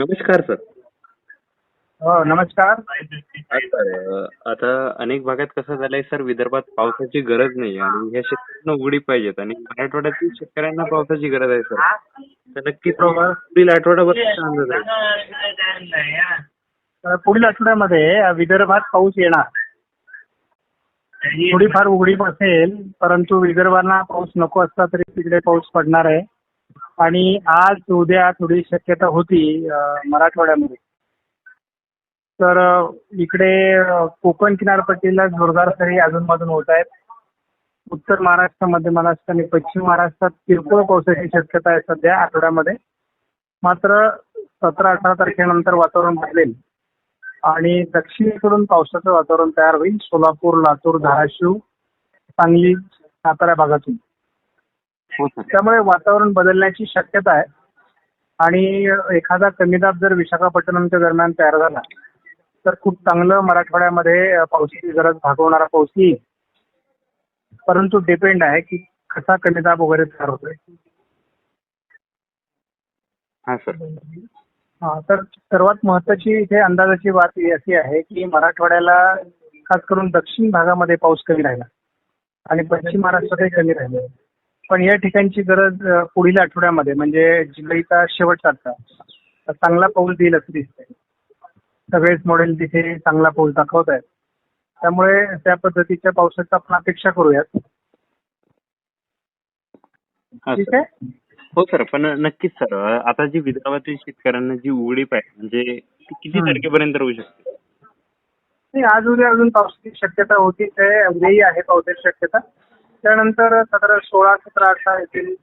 नमस्कार सर. हो नमस्कार. हा सर अ, आता अनेक भागात कसं झालंय सर विदर्भात पावसाची गरज नाही आणि ह्या शेतकऱ्यांना उघडी पाहिजेत आणि मराठवाड्यातील शेतकऱ्यांना पावसाची गरज आहे सर. तर नक्कीच पुढील आठवडाभर कसा अंदाज आहे? तर पुढील आठवड्यामध्ये अ, विदर्भात पाऊस येणार. थोडीफार उघडीप असेल परंतु विदर्भाला पाऊस नको असला तरी तिकडे पाऊस पडणार आहे. आणि आज उद्या थोडी शक्यता होती मराठवाड्यामध्ये. तर इकडे कोकण किनारपट्टीला जोरदार सरी अजूनमधून होत आहेत. उत्तर महाराष्ट्र मध्य महाराष्ट्र आणि पश्चिम महाराष्ट्रात किरकोळ पावसाची शक्यता आहे सध्या आठवड्यामध्ये. मात्र सतरा अठरा तारखेनंतर वातावरण बदलेल. आणि दक्षिणेकडून पावसाचं वातावरण तयार होईल. सोलापूर लातूर धाराशिव सांगली सातारा भागातून. त्यामुळे वातावरण बदलण्याची शक्यता आहे. आणि एखादा कमी दाब जर विशाखापट्टणमच्या दरम्यान तयार झाला तर खूप चांगलं मराठवाड्यामध्ये पावसाची गरज भागवणारा पाऊस येईल. परंतु डिपेंड आहे की कसा कमी दाब वगैरे तयार होतोय. हा सर हा तर सर्वात महत्वाची इथे अंदाजाची बात अशी आहे की मराठवाड्याला खास करून दक्षिण भागामध्ये पाऊस कमी राहिला. आणि पश्चिम महाराष्ट्रातही कमी राहिला. पण या ठिकाणची गरज अ, पुढील आठवड्यामध्ये म्हणजे जुलैचा शेवटचा आठवडा चांगला पाऊस देईल असं दिसतंय. सगळेच मॉडेल तिथे चांगला पाऊस दाखवत आहेत त्यामुळे त्या पद्धतीच्या पावसाची आपण अपेक्षा करूयात. हा ठीक सर. आहे? हो सर. पण नक्कीच सर. आता जी विदर्भातील शेतकऱ्यांना जी उघडीप आहे म्हणजे ती किती हम्म. तारखेपर्यंत होऊ शकते? नाही आज उद्या अजून पावसाची शक्यता होतीच आहे. उद्याही आहे पावसाची शक्यता. त्यानंतर साधारण सोळा सतरा अठरा येथील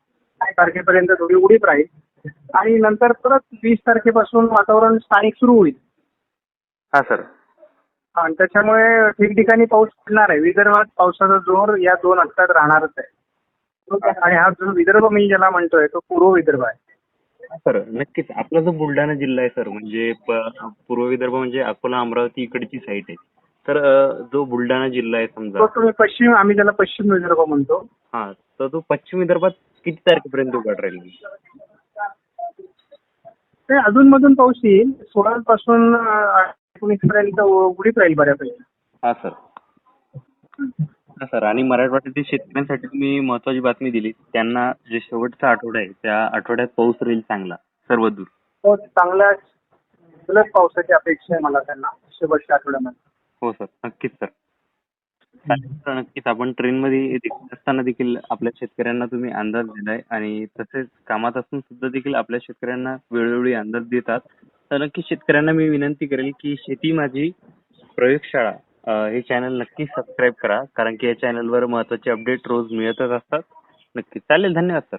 तारखेपर्यंत थोडी उडीप राहील. आणि नंतर परत वीस तारखेपासून वातावरण स्थानिक सुरू होईल. हा सर. आणि त्याच्यामुळे ठिकठिकाणी पाऊस पडणार आहे. विदर्भात पावसाचा जोर या दोन आठवड्यात राहणारच आहे. आणि हा जो विदर्भ मी ज्याला म्हणतोय तो पूर्व विदर्भ आहे. सर नक्कीच. आपला जो बुलढाणा जिल्हा आहे सर म्हणजे पूर्व विदर्भ म्हणजे अकोला अमरावती इकडची साईड आहे. तर जो बुलढाणा जिल्हा आहे समजा. तो तुम्ही पश्चिम आम्ही त्याला पश्चिम विदर्भ म्हणतो. हा तर तो पश्चिम विदर्भात किती तारखेपर्यंत उघड राहील? ते अधूनमधून पाऊस येईल. सोळा पासून एकोणीस पर्यंत उडीत राहील बऱ्यापैकी. हा सर. हा सर. आणि मराठवाड्यातील शेतकऱ्यांसाठी तुम्ही महत्वाची बातमी दिली. त्यांना जे शेवटचा आठवडा आहे त्या आठवड्यात पाऊस राहील चांगला सर्व दूर हो चांगल्या पावसाची अपेक्षा आहे मला त्यांना शेवटच्या आठवड्यामध्ये. हो सर नक्कीच सर. चालेल नक्कीच. आपण ट्रेनमध्ये असताना देखील आपल्या शेतकऱ्यांना तुम्ही अंदाज दिलाय आणि तसेच कामात असून सुद्धा देखील आपल्या शेतकऱ्यांना वेळोवेळी अंदाज देतात. तर नक्कीच शेतकऱ्यांना मी विनंती करेल की शेती माझी प्रयोगशाळा हे चॅनल नक्की सबस्क्राईब करा कारण की या चॅनलवर महत्त्वाचे अपडेट रोज मिळतच असतात. नक्कीच. चालेल धन्यवाद सर.